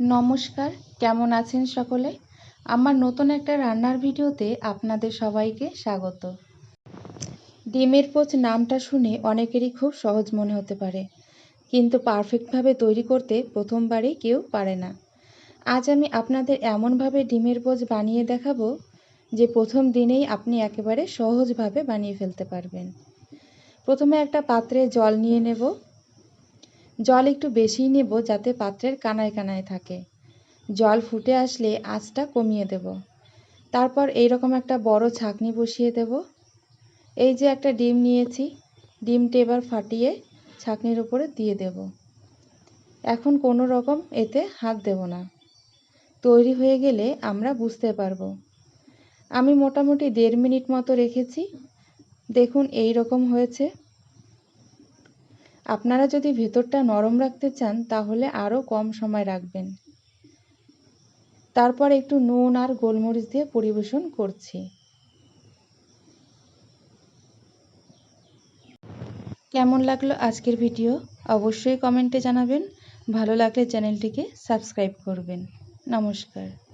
নমস্কার, কেমন আছেন সকলে? আমার নতুন একটা রান্নার ভিডিওতে আপনাদের সবাইকে স্বাগত। ডিমের পোচ নামটা শুনে অনেকেরই খুব সহজ মনে হতে পারে, কিন্তু পারফেক্টভাবে তৈরি করতে প্রথমবারই কেউ পারে না। আজ আমি আপনাদের এমনভাবে ডিমের পোচ বানিয়ে দেখাবো, যে প্রথম দিনেই আপনি একেবারে সহজভাবে বানিয়ে ফেলতে পারবেন। প্রথমে একটা পাত্রে জল নিয়ে নেব। জল একটু বেশিই নেব যাতে পাত্রের কানায় কানায় থাকে। জল ফুটে আসলে আঁচটা কমিয়ে দেব। তারপর এই রকম একটা বড় ছাকনি বসিয়ে দেব। এই যে একটা ডিম নিয়েছি, ডিমটা এবার ফাটিয়ে ছাকনির উপরে দিয়ে দেব। এখন কোনো রকম এতে হাত দেব না। তৈরি হয়ে গেলে আমরা বুঝতে পারব। আমি মোটামুটি দেড় মিনিট মতো রেখেছি। দেখুন এই রকম হয়েছে। আপনারা যদি ভেতরটা নরম রাখতে চান, তাহলে আরও কম সময় রাখবেন। তারপর একটু নুন আর গোলমরিচ দিয়ে পরিবেশন করছি। কেমন লাগল আজকের ভিডিও? অবশ্যই কমেন্টে জানাবেন। ভালো লাগলে চ্যানেলটিকে সাবস্ক্রাইব করবেন। নমস্কার।